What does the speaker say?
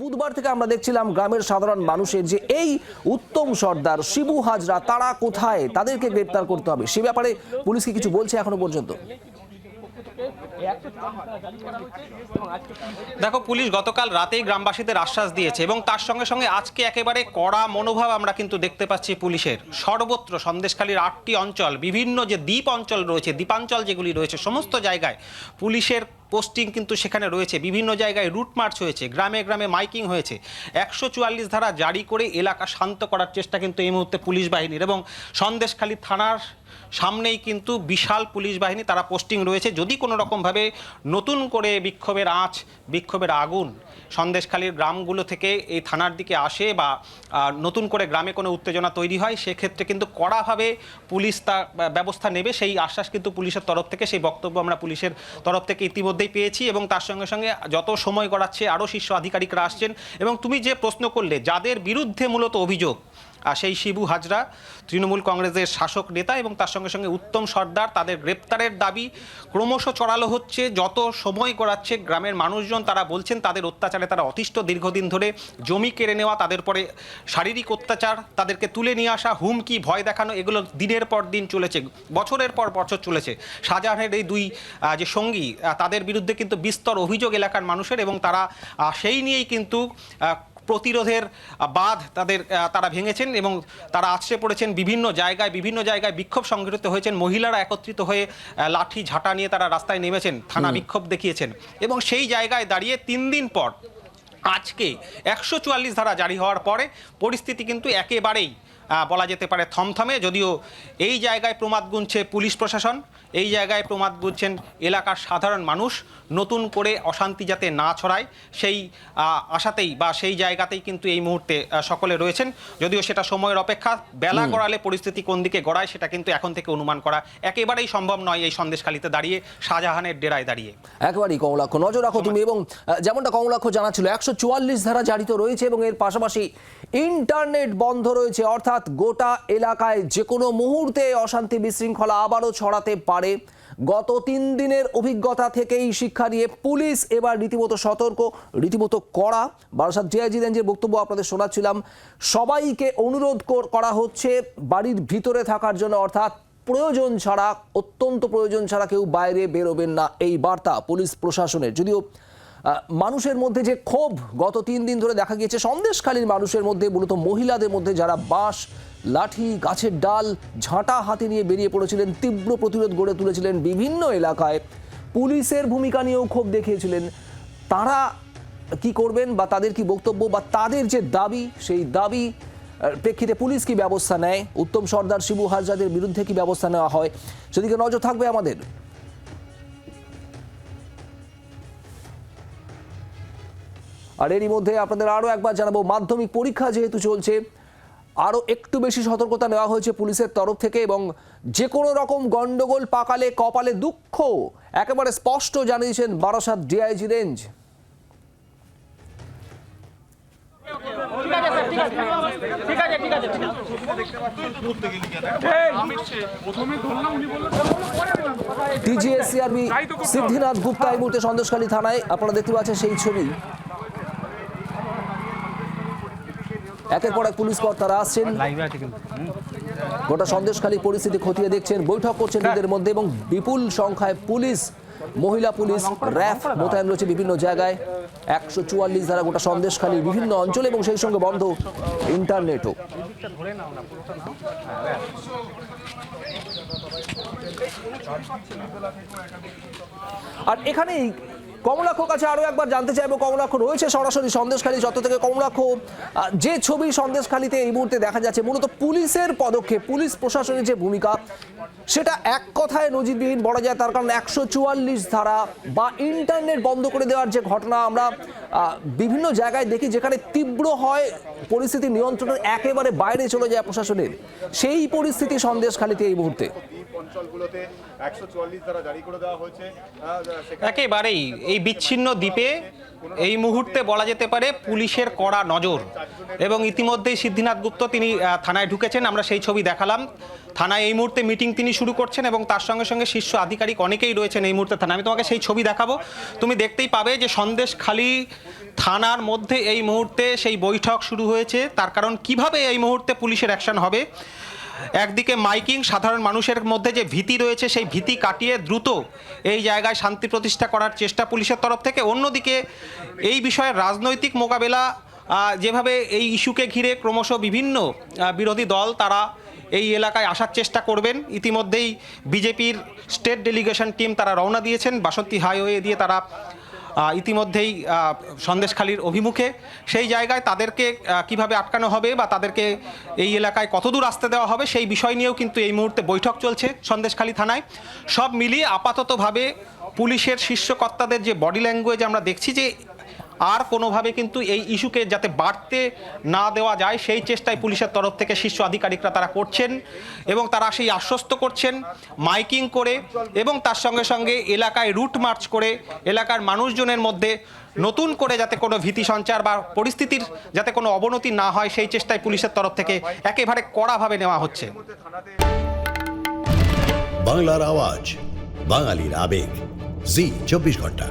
বুধবার থেকে আমরা দেখছিলাম গ্রামের সাধারণ মানুষের যে এই উত্তম সর্দার শিবু হাজরা, তারা কোথায়? তাদেরকে গ্রেপ্তার করতে হবে। সে ব্যাপারে পুলিশ কি কিছু বলছে এখনও পর্যন্ত? দেখো, পুলিশ গতকাল রাতেই গ্রামবাসীদের আশ্বাস দিয়েছে এবং তার সঙ্গে সঙ্গে আজকে একেবারে কড়া মনোভাব আমরা কিন্তু দেখতে পাচ্ছি পুলিশের। সর্বত্র সন্দেশখালীর আটটি অঞ্চল, বিভিন্ন যে দ্বীপ অঞ্চল রয়েছে, দ্বীপাঞ্চল যেগুলি রয়েছে, সমস্ত জায়গায় পুলিশের পোস্টিং কিন্তু সেখানে রয়েছে। বিভিন্ন জায়গায় রুট মার্চ হয়েছে, গ্রামে গ্রামে মাইকিং হয়েছে। একশো চুয়াল্লিশ ধারা জারি করে এলাকা শান্ত করার চেষ্টা কিন্তু এই মুহূর্তে পুলিশ বাহিনীর এবং সন্দেশখালী থানার সামনেই কিন্তু বিশাল পুলিশ বাহিনী তারা পোস্টিং রয়েছে। যদি কোনো রকমভাবে নতুন করে বিক্ষোভের আঁচ, বিক্ষোভের আগুন সন্দেশখালীর গ্রামগুলো থেকে এই থানার দিকে আসে বা নতুন করে গ্রামে কোনো উত্তেজনা তৈরি হয়, সেক্ষেত্রে কিন্তু কড়াভাবে পুলিশ তা, ব্যবস্থা নেবে। সেই আশ্বাস কিন্তু পুলিশের তরফ থেকে, সেই বক্তব্য আমরা পুলিশের তরফ থেকে ইতিমধ্যেই পেয়েছি এবং তার সঙ্গে সঙ্গে যত সময় গড়াচ্ছে, আরও শীর্ষ আধিকারিকরা আসছেন। এবং তুমি যে প্রশ্ন করলে, যাদের বিরুদ্ধে মূলত অভিযোগ আর সেই শিবু হাজরা, তৃণমূল কংগ্রেসের শাসক নেতা এবং তার সঙ্গে সঙ্গে উত্তম সর্দার, তাদের গ্রেপ্তারের দাবি ক্রমশ চড়ালো হচ্ছে। যত সময় করাচ্ছে গ্রামের মানুষজন তারা বলছেন তাদের অত্যাচারে তারা অতিষ্ঠ। দীর্ঘদিন ধরে জমি কেড়ে নেওয়া, তাদের পরে শারীরিক অত্যাচার, তাদেরকে তুলে নিয়ে আসা, হুমকি, ভয় দেখানো, এগুলো দিনের পর দিন চলেছে, বছরের পর বছর চলেছে। শাহজাহানের এই দুই যে সঙ্গী তাদের বিরুদ্ধে কিন্তু বিস্তর অভিযোগ এলাকার মানুষের এবং তারা সেই নিয়েই কিন্তু প্রতিরোধের বাঁধ তাদের তারা ভেঙেছেন এবং তারা আছড়ে পড়েছেন বিভিন্ন জায়গায় বিভিন্ন জায়গায় বিক্ষোভ সংঘটিত হয়েছেন। মহিলারা একত্রিত হয়ে লাঠি ঝাঁটা নিয়ে তারা রাস্তায় নেমেছেন থানা বিক্ষোভ দেখিয়েছেন। এবং সেই জায়গায় দাঁড়িয়ে তিন দিন পর আজকে একশো চুয়াল্লিশ ধারা জারি হওয়ার পরে পরিস্থিতি কিন্তু একেবারেই বলা যেতে পারে থমথমে। যদিও এই জায়গায় প্রমাদ গুনছে পুলিশ প্রশাসন এই জায়গায় প্রমাদ গুনছেন এলাকার সাধারণ মানুষ নতুন করে অশান্তি যাতে না ছড়ায় সেই আশাতেই বা সেই জায়গাতেই কিন্তু এই মুহূর্তে সকলে রয়েছেন। যদিও সেটা সময়ের অপেক্ষা বেলা গড়ালে পরিস্থিতি কোন দিকে গড়ায় সেটা কিন্তু এখন থেকে অনুমান করা একেবারেই সম্ভব নয় এই সন্দেশখালিতে দাঁড়িয়ে শাহজাহানের ডেরায় দাঁড়িয়ে। একেবারেই কমলাক্ষ নজর রাখো তুমি এবং যেমনটা কমলাক্ষ জানাচ্ছিল একশো চুয়াল্লিশ ধারা জারিত রয়েছে এবং এর পাশাপাশি ইন্টারনেট বন্ধ রয়েছে। অর্থাৎ গোটা এলাকায় যে কোনো মুহূর্তে অশান্তি বিশৃঙ্খলা আবারও ছড়াতে পারে। গত তিন দিনের অভিজ্ঞতা থেকেই শিক্ষা নিয়ে পুলিশ এবার রীতিমতো সতর্ক, রীতিমতো কড়া। বারাসাত জিআইজি রেঞ্জের বক্তব্য আপনাদের শোনাচ্ছিলাম। সবাইকে অনুরোধ করা হচ্ছে বাড়ির ভিতরে থাকার জন্য, অর্থাৎ প্রয়োজন ছাড়া, অত্যন্ত প্রয়োজন ছাড়া কেউ বাইরে বেরোবেন না, এই বার্তা পুলিশ প্রশাসনের। যদিও মানুষের মধ্যে যে ক্ষোভ গত তিন দিন ধরে দেখা গিয়েছে সন্দেশকালীন মানুষের মধ্যে, মূলত মহিলাদের মধ্যে যারা বাঁশ, লাঠি, গাছের ডাল, ঝাঁটা হাতে নিয়ে বেরিয়ে পড়েছিলেন, তীব্র প্রতিরোধ গড়ে তুলেছিলেন বিভিন্ন এলাকায়। পুলিশের ভূমিকা নিয়েও ক্ষোভ দেখিয়েছিলেন। তারা কি করবেন বা তাদের কি বক্তব্য বা তাদের যে দাবি, সেই দাবি প্রেক্ষিতে পুলিশ কি ব্যবস্থা নেয়? উত্তম সর্দার শিবু হাজরাদের বিরুদ্ধে কি ব্যবস্থা নেওয়া হয়? সেদিকে নজর থাকবে আমাদের। আর এরই মধ্যে আপনাদের আরও একবার জানাব মাধ্যমিক পরীক্ষা যেহেতু চলছে আরও একটু বেশি সতর্কতা নেওয়া হয়েছে পুলিশের তরফ থেকে এবং যে কোনো রকম গন্ডগোল পাকালে কপালে দুঃখ একেবারে স্পষ্ট জানিয়েছেন Barasat DIG range. DGSCRB Siddhinath Gupta এই মুহূর্তে সন্দেশখালী থানায় আপনারা দেখতে পাচ্ছেন সেই ছবি। একের পর এক পুলিশ কর্তারা আসছেন। গোটা সন্দেশখালী পরিস্থিতি খতিয়ে দেখছেন বৈঠক করছেন নিজেদের মধ্যে এবং বিপুল সংখ্যায় পুলিশ মহিলা পুলিশ র্যাফ মোতায়েন রয়েছে বিভিন্ন জায়গায়। একশো চুয়াল্লিশ ধারা গোটা সন্দেশখালী বিভিন্ন অঞ্চলে এবং সেই সঙ্গে বন্ধ ইন্টারনেটও। আর এখানেই কমলাক্ষর কাছে আরও একবার জানতে চাইব কমলাক্ষ রয়েছে সরাসরি সন্দেশখালী যত থেকে। কমলাক্ষ যে ছবি সন্দেশখালীতে এই মুহূর্তে দেখা যাচ্ছে, মূলত পুলিশের পদক্ষেপ, পুলিশ প্রশাসনের যে ভূমিকা, সেটা এক কথায় নজিরবিহীন বলা যায়, তার কারণ একশো চুয়াল্লিশ ধারা বা ইন্টারনেট বন্ধ করে দেওয়ার যে ঘটনা আমরা বিভিন্ন জায়গায় দেখি, যেখানে তীব্র হয় পরিস্থিতি নিয়ন্ত্রণের একেবারে বাইরে চলে যায় প্রশাসনের। সেই পরিস্থিতি সন্দেশখালীতে এই মুহূর্তে। অঞ্চলগুলোতে জারি করে দেওয়া হয়েছে। একেবারেই এই বিচ্ছিন্ন দ্বীপে এই মুহূর্তে বলা যেতে পারে পুলিশের কড়া নজর। এবং ইতিমধ্যেই সিদ্ধিনাথ গুপ্ত তিনি থানায় ঢুকেছেন। আমরা সেই ছবি দেখালাম। থানায় এই মুহূর্তে মিটিং তিনি শুরু করছেন এবং তার সঙ্গে সঙ্গে শীর্ষ আধিকারিক অনেকেই রয়েছেন এই মুহূর্তে থানায়। আমি তোমাকে সেই ছবি দেখাবো। তুমি দেখতেই পাবে যে সন্দেশখালী থানার মধ্যে এই মুহূর্তে সেই বৈঠক শুরু হয়েছে। তার কারণ কীভাবে এই মুহূর্তে পুলিশের অ্যাকশন হবে? একদিকে মাইকিং সাধারণ মানুষের মধ্যে যে ভীতি রয়েছে, সেই ভীতি কাটিয়ে দ্রুত এই জায়গায় শান্তি প্রতিষ্ঠা করার চেষ্টা পুলিশের তরফ থেকে। অন্যদিকে এই বিষয়ে রাজনৈতিক মোকাবেলা যেভাবে এই ইস্যুকে ঘিরে ক্রমশ বিভিন্ন বিরোধী দল তারা এই এলাকায় আসার চেষ্টা করবেন। ইতিমধ্যেই বিজেপির স্টেট ডেলিগেশন টিম তারা রওনা দিয়েছেন। বাসন্তী হাইওয়ে দিয়ে তারা ইতিমধ্যেই সন্দেশখালীর অভিমুখে। সেই জায়গায় তাদেরকে কীভাবে আটকানো হবে বা তাদেরকে এই এলাকায় কতদূর আসতে দেওয়া হবে, সেই বিষয় নিয়েও কিন্তু এই মুহূর্তে বৈঠক চলছে সন্দেশখালী থানায়। সব মিলিয়ে আপাততভাবে পুলিশের শীর্ষকর্তাদের যে বডি ল্যাঙ্গুয়েজ আমরা দেখছি যে আর কোনোভাবে কিন্তু এই ইস্যুকে যাতে বাড়তে না দেওয়া যায়, সেই চেষ্টায় পুলিশের তরফ থেকে শীর্ষ আধিকারিকরা তারা করছেন এবং তারা সেই আশ্বস্ত করছেন মাইকিং করে এবং তার সঙ্গে সঙ্গে এলাকায় রুট মার্চ করে এলাকার মানুষজনের মধ্যে নতুন করে যাতে কোনো ভীতি সঞ্চার বা পরিস্থিতির যাতে কোনো অবনতি না হয়, সেই চেষ্টায় পুলিশের তরফ থেকে একেবারে কড়াভাবে নেওয়া হচ্ছে। বাংলার আওয়াজ, বাঙালির আবেগ, জি, চব্বিশ ঘণ্টা।